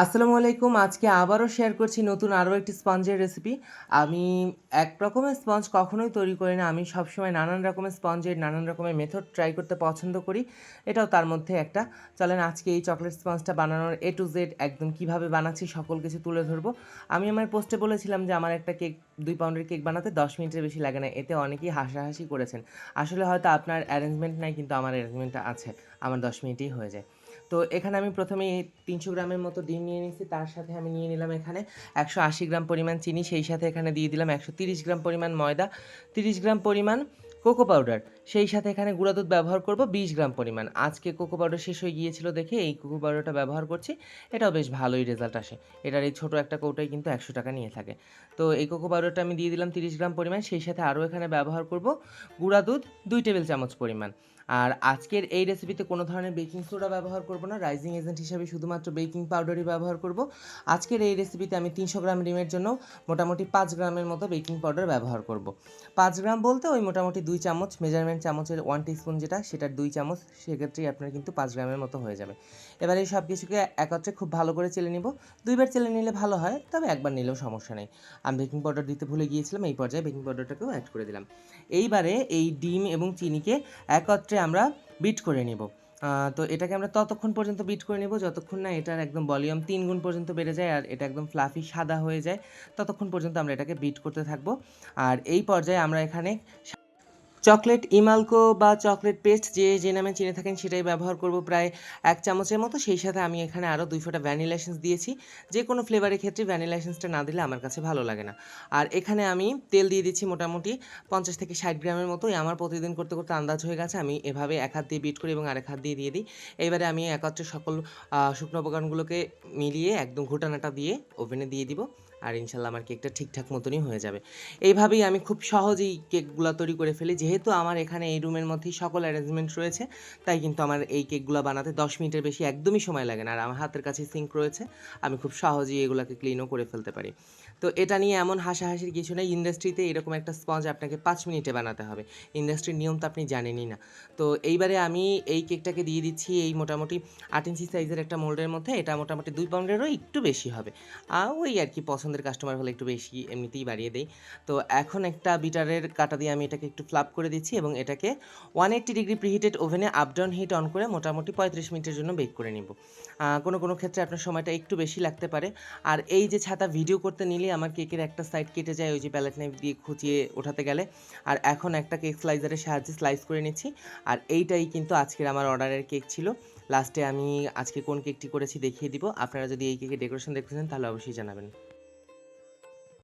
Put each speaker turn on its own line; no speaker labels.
আসসালামু আলাইকুম। আজকে আবারও শেয়ার করছি নতুন আরও একটি স্পঞ্জের রেসিপি আমি এক রকমের স্পঞ্জ কখনোই তৈরি করি না। আমি সবসময় নানান রকমের স্পঞ্জের নানান রকমের মেথড ট্রাই করতে পছন্দ করি। এটাও তার মধ্যে একটা। চলেন আজকে এই চকলেট স্পঞ্জটা বানানোর এ টু জেড একদম কীভাবে বানাচ্ছি সকল কিছু তুলে ধরবো। আমি আমার পোস্টে বলেছিলাম যে আমার একটা কেক দুই পাউন্ডের কেক বানাতে দশ মিনিটের বেশি লাগে না। এতে অনেকেই হাসাহাসি করেছেন। আসলে হয়তো আপনার অ্যারেঞ্জমেন্ট নাই, কিন্তু আমার অ্যারেঞ্জমেন্টটা আছে। আমার দশ মিনিটেই হয়ে যায়। তো এখানে আমি প্রথমে তিনশো গ্রামের মতো ডিম নিয়ে নিয়েছি, তার সাথে আমি নিয়ে নিলাম এখানে একশো আশি গ্রাম পরিমাণ চিনি, সেই সাথে এখানে দিয়ে দিলাম একশো তিরিশ গ্রাম পরিমাণ ময়দা, তিরিশ গ্রাম পরিমাণ কোকো পাউডার, সেই সাথে এখানে গুঁড়া দুধ ব্যবহার করব বিশ গ্রাম পরিমাণ। আজকে কোকো পাউডার শেষ হয়ে গিয়েছিল দেখে এই কোকো পাউডারটা ব্যবহার করছি, এটাও বেশ ভালোই রেজাল্ট আসে। এটার এই ছোটো একটা কৌটাই কিন্তু একশো টাকা নিয়ে থাকে। তো এই কোকো পাউডারটা আমি দিয়ে দিলাম তিরিশ গ্রাম পরিমাণ, সেই সাথে আরও এখানে ব্যবহার করব গুঁড়া দুধ দুই টেবিল চামচ পরিমাণ। আর আজকের এই রেসিপিতে কোনো ধরনের বেকিং সোডা ব্যবহার করব না। রাইজিং এজেন্ট হিসাবে শুধুমাত্র বেকিং পাউডারই ব্যবহার করব। আজকের এই রেসিপিতে আমি তিনশো গ্রাম ডিমের জন্য মোটামুটি পাঁচ গ্রামের মতো বেকিং পাউডার ব্যবহার করব। পাঁচ গ্রাম বলতে ওই মোটামুটি দুই চামচ মেজারমেন্ট চামচের ওয়ান টিস্পুন যেটা, সেটার দুই চামচ, সেক্ষেত্রেই আপনার কিন্তু পাঁচ গ্রামের মতো হয়ে যাবে। এবার এই সব কিছুকে একত্রে খুব ভালো করে চেলে নিব। দুইবার চেলে নিলে ভালো হয়, তবে একবার নিলেও সমস্যা নেই। আমি বেকিং পাউডার দিতে ভুলে গিয়েছিলাম, এই পর্যায়ে বেকিং পাউডারটাকেও অ্যাড করে দিলাম। এইবারে এই ডিম এবং চিনিকে একত্রে আমরা বিট করে নিব। তো এটাকে আমরা ততক্ষণ পর্যন্ত বিট করে নেব, যতক্ষণ না এটার একদম ভলিউম তিন গুণ পর্যন্ত বেড়ে যায় আর এটা একদম ফ্লাফি সাদা হয়ে যায়, ততক্ষণ পর্যন্ত আমরা এটাকে বিট করতে থাকব। আর এই পর্যায়ে আমরা এখানে চকলেট ইমালকো বা চকলেট পেস্ট যে যে নামে চিনে থাকেন সেটাই ব্যবহার করব প্রায় এক চামচের মতো। সেই সাথে আমি এখানে আরও দুই ফোঁটা ভ্যানিলা দিয়েছি। যে কোনো ফ্লেভারের ক্ষেত্রে ভ্যানিলা এসেন্সটা না দিলে আমার কাছে ভালো লাগে না। আর এখানে আমি তেল দিয়ে দিচ্ছি মোটামুটি পঞ্চাশ থেকে ষাট গ্রামের মতোই। আমার প্রতিদিন করতে করতে আন্দাজ হয়ে গেছে। আমি এভাবে এক হাত দিয়ে বিট করি এবং আরেক হাত দিয়ে দিয়ে দিই। এইবারে আমি একত্রে সকল শুকনো উপকরণগুলোকে মিলিয়ে একদম ঘোটানাটা দিয়ে ওভেনে দিয়ে দিব। আর ইনশাল্লাহ আমার কেকটা ঠিকঠাক মতনই হয়ে যাবে। এইভাবেই আমি খুব সহজেই কেকগুলো তৈরি করে ফেলি। যেহেতু আমার এখানে এই রুমের মধ্যেই সকল অ্যারেঞ্জমেন্ট রয়েছে, তাই কিন্তু আমার এই কেকগুলো বানাতে দশ মিনিটের বেশি একদমই সময় লাগে না। আর আমার হাতের কাছে সিঙ্ক রয়েছে, আমি খুব সহজেই এগুলোকে ক্লিনও করে ফেলতে পারি। তো এটা নিয়ে এমন হাসাহাসির কিছু নেই। ইন্ডাস্ট্রিতে এরকম একটা স্পঞ্জ আপনাকে পাঁচ মিনিটে বানাতে হবে। ইন্ডাস্ট্রির নিয়ম তো আপনি জানেনই না। তো এইবারে আমি এই কেকটাকে দিয়ে দিচ্ছি এই মোটামুটি আট ইঞ্চি সাইজের একটা মোল্ডের মধ্যে। এটা মোটামুটি দুই পাউন্ডেরও একটু বেশি হবে। ওই আর কি পছন্দের কাস্টমার হলে একটু বেশি এমনিতেই বাড়িয়ে দেই। তো এখন একটা বিটারের কাটা দিয়ে আমি এটাকে একটু ফ্লাপ করে দিচ্ছি এবং এটাকে ওয়ান এইট্টি ডিগ্রি প্রিহিটেড ওভেনে আপ ডাউন হিট অন করে মোটামুটি পঁয়ত্রিশ মিনিটের জন্য বেক করে নিব। কোনো কোনো ক্ষেত্রে আপনার সময়টা একটু বেশি লাগতে পারে। আর এই যে ছাতা ভিডিও করতে নিলে আমার কেকের একটা সাইড কেটে যায়, ওই যে প্যালেট নাইফ দিয়ে খুঁচিয়ে ওঠাতে গেলে। আর এখন একটা কেক স্লাইজারের সাহায্যে স্লাইস করে নিচ্ছি। আর এইটাই কিন্তু আজকের আমার অর্ডারের কেক ছিল। লাস্টে আমি আজকে কোন কেকটি করেছি দেখিয়ে দিব। আপনারা যদি এই কেকের ডেকোরেশন দেখতে চান তাহলে অবশ্যই জানাবেন।